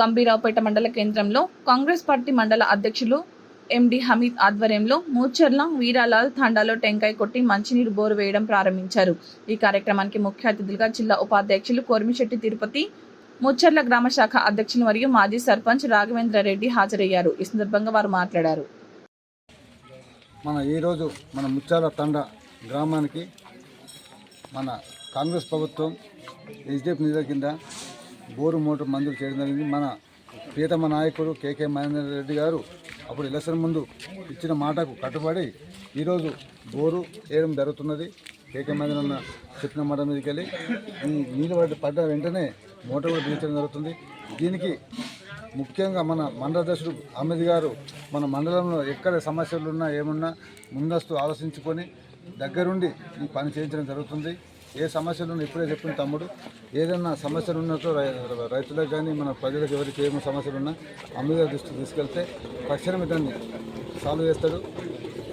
గంభీరావుపేట మండల కేంద్రంలో కాంగ్రెస్ పార్టీ మండల అధ్యక్షులు ఎండి హమీద్ ఆధ్వర్యంలో మూచర్ల వీరాలాల్ తండాలో టెంకాయ కొట్టి మంచినీరు బోరు వేయడం ప్రారంభించారు. ఈ కార్యక్రమానికి ముఖ్య అతిథులుగా జిల్లా ఉపాధ్యక్షులు కోర్మిశెట్టి తిరుపతి ముచ్చర్ల గ్రామ శాఖ అధ్యక్షులు మరియు మాజీ సర్పంచ్ రాఘవేంద్ర రెడ్డి హాజరయ్యారు. ఈ సందర్భంగా వారు మాట్లాడారు. మన ఈరోజు మన ముత్యాల తండ గ్రామానికి మన కాంగ్రెస్ ప్రభుత్వం ఎస్డిఎఫ్ నిధుల కింద బోరు మోటార్ మంజూరు చేయడం జరిగింది. మన ప్రియతమ నాయకుడు కేకే మహేందర్ రెడ్డి గారు అప్పుడు ఎలక్షన్ ముందు ఇచ్చిన మాటకు కట్టుబడి ఈరోజు బోరు వేయడం జరుగుతున్నది. కేకే మహేందర్ అన్న చెప్పిన మాట మీదకి వెళ్ళి నీళ్ళు పడ్డ వెంటనే మోటార్ కూడా బిగించడం జరుగుతుంది. దీనికి ముఖ్యంగా మన మండల అహ్మద్ గారు మన మండలంలో ఎక్కడ సమస్యలు ఉన్నా ఏమున్నా ముందస్తు ఆలోచించుకొని దగ్గరుండి ఈ పని చేయించడం జరుగుతుంది. ఏ సమస్యలు ఉన్నా ఇప్పుడే చెప్పిన తమ్ముడు ఏదైనా సమస్యలు ఉన్నట్టు రై- రైతులకు కానీ మన ప్రజలకు ఎవరికి ఏమైనా సమస్యలు ఉన్నా అమ్మగారి దృష్టికి తీసుకెళ్తే తక్షణమే దాన్ని సాల్వ్ చేస్తాడు.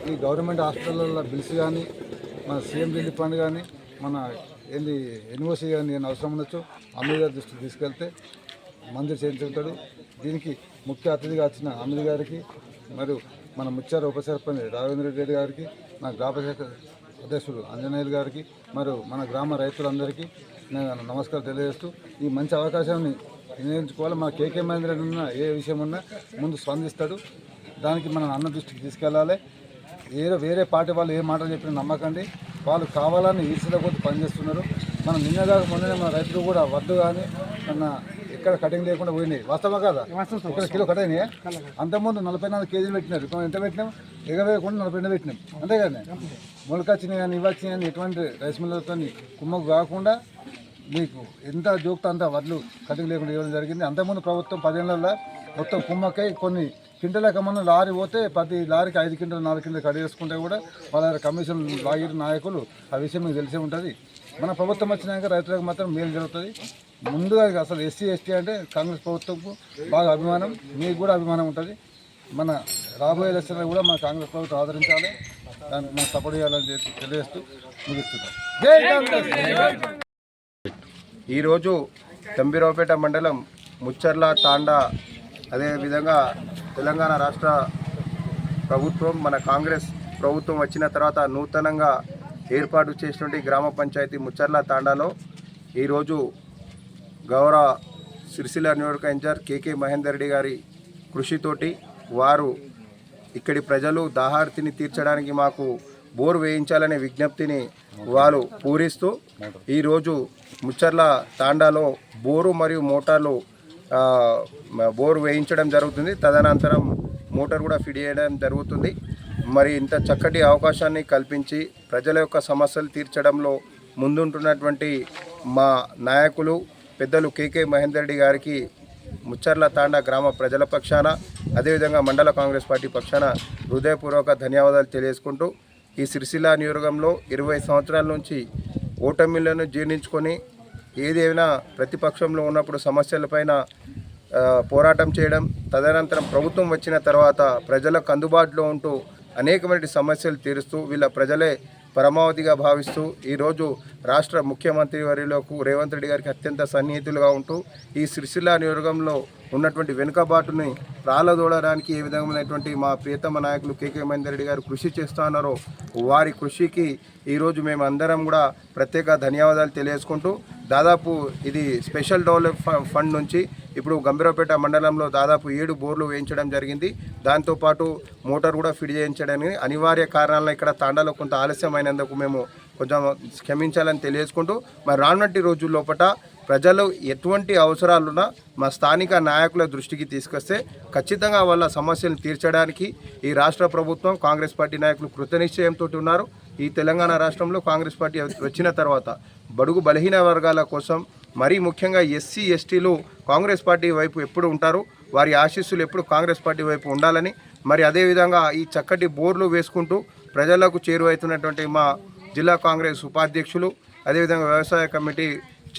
ఈ గవర్నమెంట్ హాస్పిటల్లో బిల్స్ కానీ మన సీఎం రిలీఫ్ ఫండ్ కానీ మన ఏంది ఎన్ఓసి కానీ ఏమైనా అవసరం ఉండొచ్చు అమ్మగారి దృష్టికి తీసుకెళ్తే మంజూరు చేయించుకుంటాడు దీనికి ముఖ్య అతిథిగా వచ్చిన అమిత్ గారికి మరియు మన ముచ్చారు ఉప సర్పంచ్ రాఘవేంద్ర రెడ్డి గారికి నా గ్రామ శాఖ అధ్యక్షుడు ఆంజనేయులు గారికి మరియు మన గ్రామ రైతులందరికీ నేను నమస్కారం తెలియజేస్తూ ఈ మంచి అవకాశాన్ని వినియోగించుకోవాలి. మా కేకే మహేంద్ర ఉన్న ఏ విషయం ఉన్నా ముందు స్పందిస్తాడు. దానికి మనం అన్న దృష్టికి తీసుకెళ్ళాలి. ఏదో వేరే పార్టీ వాళ్ళు ఏ మాటలు చెప్పినా నమ్మకండి. వాళ్ళు కావాలని ఈసీలో కొద్ది పనిచేస్తున్నారు. మనం నిన్నదాకా మొన్ననే మన రైతులు కూడా వద్దు కానీ మన ఎక్కడ కటింగ్ లేకుండా పోయినాయి. వాస్తవా కదా ఇక్కడ కిలో కట్ అయినాయి అంతకుముందు నలభై నాలుగు కేజీలు పెట్టినారు. ఇప్పుడు ఎంత పెట్టినాం? ఎగవేయకుండా నలభై రెండు పెట్టినాం. అంతే కదా మొలకొచ్చినాయి కానీ ఇవ్వచ్చినాయి కానీ ఎటువంటి రైస్ మిల్లర్తో కుమ్మకు కాకుండా మీకు ఎంత జోక్తో అంత వడ్లు కటింగ్ లేకుండా ఇవ్వడం జరిగింది. అంతకుముందు ప్రభుత్వం పదేళ్ళలో మొత్తం కుమ్మకై కొన్ని క్వింటల కమ్మన్న లారీ పోతే ప్రతి లారీకి ఐదు క్వింటలు నాలుగు క్వింటలు కట్ చేసుకుంటే కూడా వాళ్ళ కమిషన్ లాగిన నాయకులు ఆ విషయం మీకు తెలిసే ఉంటుంది. మన ప్రభుత్వం వచ్చినాక రైతులకు మాత్రం మేలు జరుగుతుంది. ముందుగా అసలు ఎస్సీ ఎస్టీ అంటే కాంగ్రెస్ ప్రభుత్వంకు బాగా అభిమానం మీకు కూడా అభిమానం ఉంటుంది. మన రాబోయే ఎలక్షన్లో కూడా మన కాంగ్రెస్ ప్రభుత్వం ఆదరించాలి. దానికి మనం సపోర్ట్ చేయాలని తెలియజేస్తూ ముగిస్తున్నాం. ఈరోజు తంబిరావుపేట మండలం ముచ్చర్ల తాండా అదేవిధంగా తెలంగాణ రాష్ట్ర ప్రభుత్వం మన కాంగ్రెస్ ప్రభుత్వం వచ్చిన తర్వాత నూతనంగా ఏర్పాటు చేసినటువంటి గ్రామ పంచాయతీ ముచ్చర్ల తాండాలో ఈరోజు గౌరవ సిరిసిల్ల నియోజక ఇన్ఛార్జ్ కేకే మహేందర్ రెడ్డి గారి కృషితోటి వారు ఇక్కడి ప్రజలు దాహార్తిని తీర్చడానికి మాకు బోర్ వేయించాలనే విజ్ఞప్తిని వారు పూరిస్తూ ఈరోజు ముచ్చర్ల తాండాలో బోరు మరియు మోటార్లు బోరు వేయించడం జరుగుతుంది. తదనంతరం మోటార్ కూడా ఫిడ్ చేయడం జరుగుతుంది. మరి ఇంత చక్కటి అవకాశాన్ని కల్పించి ప్రజల యొక్క సమస్యలు తీర్చడంలో ముందుంటున్నటువంటి మా నాయకులు పెద్దలు కేకే మహేందర్ రెడ్డి గారికి ముచ్చర్ల తాండా గ్రామ ప్రజల పక్షాన అదేవిధంగా మండల కాంగ్రెస్ పార్టీ పక్షాన హృదయపూర్వక ధన్యవాదాలు తెలియజేసుకుంటూ ఈ సిరిసిల్ల నియోజకంలో ఇరవై సంవత్సరాల నుంచి ఓటమిలను జీర్ణించుకొని ఏదైనా ప్రతిపక్షంలో ఉన్నప్పుడు సమస్యలపైన పోరాటం చేయడం తదనంతరం ప్రభుత్వం వచ్చిన తర్వాత ప్రజలకు అందుబాటులో ఉంటూ అనేకమైన సమస్యలు తీరుస్తూ వీళ్ళ ప్రజలే పరమావధిగా భావిస్తూ ఈరోజు రాష్ట్ర ముఖ్యమంత్రి వర్యులకు రేవంత్ రెడ్డి గారికి అత్యంత సన్నిహితులుగా ఉంటూ ఈ సిరిసిల్ల నియోజకంలో ఉన్నటువంటి వెనుకబాటుని రాళ్ళదూడడానికి ఏ విధమైనటువంటి మా ప్రియతమ నాయకులు కేకే మహేందర్ రెడ్డి గారు కృషి చేస్తున్నారో వారి కృషికి ఈరోజు మేము అందరం కూడా ప్రత్యేక ధన్యవాదాలు తెలియజేసుకుంటూ దాదాపు ఇది స్పెషల్ డెవలప్ ఫండ్ నుంచి ఇప్పుడు గంభీరపేట మండలంలో దాదాపు ఏడు బోర్లు వేయించడం జరిగింది. దాంతోపాటు మోటార్ కూడా ఫిట్ చేయించడానికి అనివార్య కారణాలను ఇక్కడ తాండాలో కొంత ఆలస్యమైనందుకు మేము కొంచెం క్షమించాలని తెలియజేసుకుంటూ మరి రానున్నటి రోజుల లోపల ప్రజలు ఎటువంటి అవసరాలున్నా మా స్థానిక నాయకుల దృష్టికి తీసుకొస్తే ఖచ్చితంగా వాళ్ళ సమస్యలను తీర్చడానికి ఈ రాష్ట్ర ప్రభుత్వం కాంగ్రెస్ పార్టీ నాయకులు కృతనిశ్చయంతో ఉన్నారు. ఈ తెలంగాణ రాష్ట్రంలో కాంగ్రెస్ పార్టీ వచ్చిన తర్వాత బడుగు బలహీన వర్గాల కోసం మరీ ముఖ్యంగా ఎస్సీ ఎస్టీలు కాంగ్రెస్ పార్టీ వైపు ఎప్పుడు ఉంటారు? వారి ఆశీస్సులు ఎప్పుడు కాంగ్రెస్ పార్టీ వైపు ఉండాలని? మరి అదేవిధంగా ఈ చక్కటి బోర్లు వేసుకుంటూ ప్రజలకు చేరువవుతున్నటువంటి మా జిల్లా కాంగ్రెస్ ఉపాధ్యక్షులు అదేవిధంగా వ్యవసాయ కమిటీ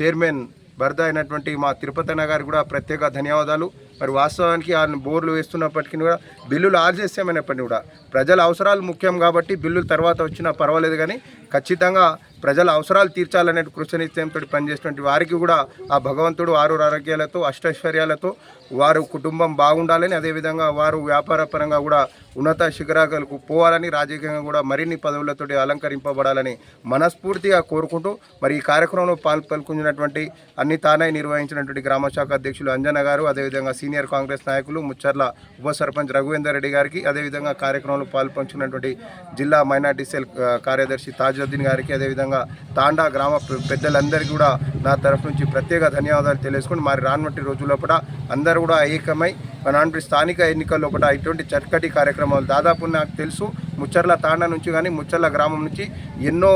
చైర్మన్ భర్త అయినటువంటి మా తిరుపతి గారికి కూడా ప్రత్యేక ధన్యవాదాలు. మరి వాస్తవానికి ఆ బోర్లు వేస్తున్నప్పటికీ కూడా బిల్లులు ఆలస్యమైనప్పటికీ కూడా ప్రజల అవసరాలు ముఖ్యం కాబట్టి బిల్లులు తర్వాత వచ్చినా పర్వాలేదు కానీ ఖచ్చితంగా ప్రజల అవసరాలు తీర్చాలనే కృషనిశ్చయంతో పనిచేసినటువంటి వారికి కూడా ఆ భగవంతుడు ఆరు ఆరోగ్యాలతో అష్టైశ్వర్యాలతో వారు కుటుంబం బాగుండాలని అదేవిధంగా వారు వ్యాపారపరంగా కూడా ఉన్నత శిఖరాలకు పోవాలని రాజకీయంగా కూడా మరిన్ని పదవులతోటి అలంకరింపబడాలని మనస్ఫూర్తిగా కోరుకుంటూ మరి ఈ కార్యక్రమంలో పాల్పల్కొంచినటువంటి అన్ని తానే నిర్వహించినటువంటి గ్రామ శాఖ అధ్యక్షులు అంజన గారు అదేవిధంగా సీనియర్ కాంగ్రెస్ నాయకులు ముచ్చర్ల ఉప సర్పంచ్ రఘువేందర్ రెడ్డి గారికి అదేవిధంగా కార్యక్రమంలో పాల్పంచుకున్నటువంటి జిల్లా మైనార్టీ సెల్ కార్యదర్శి కార్యదర్శి నజరుద్దీన్ గారికి అదేవిధంగా తాండా గ్రామ పెద్దలందరికీ కూడా నా తరఫు నుంచి ప్రత్యేక ధన్యవాదాలు తెలియజేసుకుని మరి రానువంటి రోజుల్లో కూడా అందరూ కూడా ఏకమై మన స్థానిక ఎన్నికల్లో కూడా ఇటువంటి చక్కటి కార్యక్రమాలు దాదాపు నాకు తెలుసు. ముచ్చర్ల తాండా నుంచి కానీ ముచ్చర్ల గ్రామం నుంచి ఎన్నో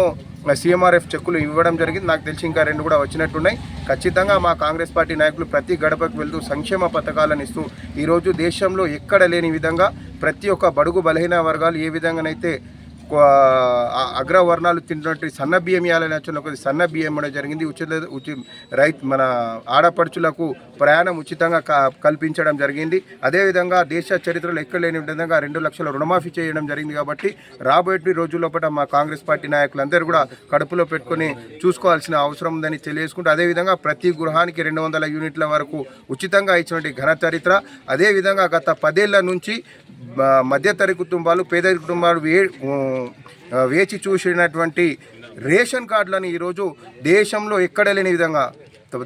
సీఎంఆర్ఎఫ్ చెక్కులు ఇవ్వడం జరిగింది. నాకు తెలిసి ఇంకా రెండు కూడా వచ్చినట్టున్నాయి. ఖచ్చితంగా మా కాంగ్రెస్ పార్టీ నాయకులు ప్రతి గడపకు వెళ్తూ సంక్షేమ పథకాలను ఇస్తూ ఈరోజు దేశంలో ఎక్కడ లేని విధంగా ప్రతి ఒక్క బడుగు బలహీన వర్గాలు ఏ విధంగానైతే అగ్రవర్ణాలు తినటువంటి సన్న బియ్యం ఇవ్వాలని వచ్చిన ఒక సన్న బియ్యం ఇవ్వడం జరిగింది. ఉచిత ఉచి రైతు మన ఆడపడుచులకు ప్రయాణం ఉచితంగా క- కల్పించడం జరిగింది. అదేవిధంగా దేశ చరిత్రలో ఎక్కడ లేని విధంగా రెండు లక్షల రుణమాఫీ చేయడం జరిగింది కాబట్టి రాబోయే రోజుల్లో పట మా కాంగ్రెస్ పార్టీ నాయకులందరూ కూడా కడుపులో పెట్టుకొని చూసుకోవాల్సిన అవసరం ఉందని తెలియజేసుకుంటూ అదేవిధంగా ప్రతి గృహానికి రెండు వందల యూనిట్ల వరకు ఉచితంగా ఇచ్చినటువంటి ఘన చరిత్ర. అదేవిధంగా గత పదేళ్ళ నుంచి ఆ, మధ్యతరగతి కుటుంబాలు పేద కుటుంబాలు వే వేచి చూసినటువంటి రేషన్ కార్డులను ఈరోజు దేశంలో ఎక్కడ లేని విధంగా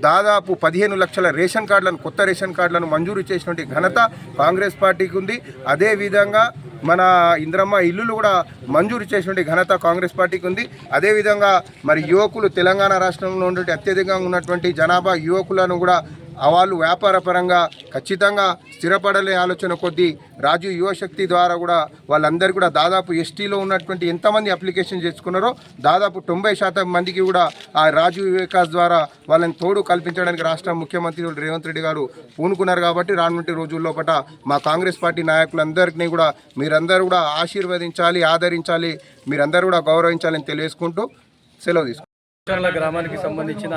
దాదాపు పదిహేను లక్షల రేషన్ కార్డులను కొత్త రేషన్ కార్డులను మంజూరు చేసినటువంటి ఘనత కాంగ్రెస్ పార్టీకి ఉంది. అదేవిధంగా మన ఇంద్రమ్మ ఇల్లులు కూడా మంజూరు చేసినటువంటి ఘనత కాంగ్రెస్ పార్టీకి ఉంది. అదేవిధంగా మరి యువకులు తెలంగాణ రాష్ట్రంలో ఉన్నటువంటి అత్యధికంగా ఉన్నటువంటి జనాభా యువకులను కూడా వాళ్ళు వ్యాపార పరంగా ఖచ్చితంగా స్థిరపడలే ఆలోచన కొద్దీ రాజు యువశక్తి ద్వారా కూడా వాళ్ళందరూ కూడా దాదాపు ఎస్టీలో ఉన్నటువంటి ఎంతమంది అప్లికేషన్ చేసుకున్నారో దాదాపు తొంభై శాతం మందికి కూడా ఆ రాజు వికాస్ ద్వారా వాళ్ళని తోడు కల్పించడానికి రాష్ట్ర ముఖ్యమంత్రి రేవంత్ రెడ్డి గారు పూనుకున్నారు కాబట్టి రానుంటి రోజుల్లో పట మా కాంగ్రెస్ పార్టీ నాయకులందరినీ కూడా మీరందరూ కూడా ఆశీర్వదించాలి ఆదరించాలి మీరందరూ కూడా గౌరవించాలని తెలియజేసుకుంటూ సెలవు తీసుకుంటారు గ్రామానికి సంబంధించిన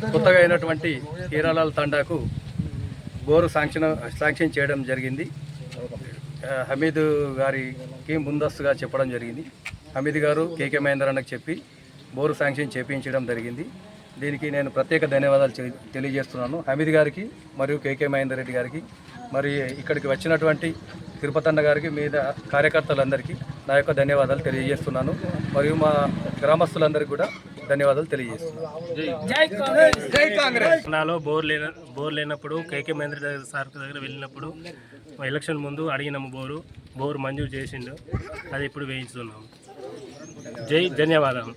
కొత్తగా అయినటువంటి హీరాలాల్ తండాకు బోరు శాంక్షన్ శాంక్షన్ చేయడం జరిగింది. హమీద్ గారికి ముందస్తుగా చెప్పడం జరిగింది. హమీద్ గారు కేకే మహేందర్ అన్నకు చెప్పి బోరు శాంక్షన్ చేపించడం జరిగింది. దీనికి నేను ప్రత్యేక ధన్యవాదాలు తెలి- తెలియజేస్తున్నాను. హమీద్ గారికి మరియు కేకే మహేందర్ రెడ్డి గారికి మరి ఇక్కడికి వచ్చినటువంటి తిరుపతన్న గారికి మీద కార్యకర్తలందరికీ నా యొక్క ధన్యవాదాలు తెలియజేస్తున్నాను. మరియు మా గ్రామస్తులందరికీ కూడా ధన్యవాదాలు తెలియజేస్తున్నాను. నాలో బోర్ లేన బోర్ లేనప్పుడు కేకే మహేంద్ర సార్ దగ్గర వెళ్ళినప్పుడు ఎలక్షన్ ముందు అడిగినాము బోరు. బోర్ మంజూరు చేసిండు. అది ఇప్పుడు వేయించుతున్నాము. జై ధన్యవాదాలు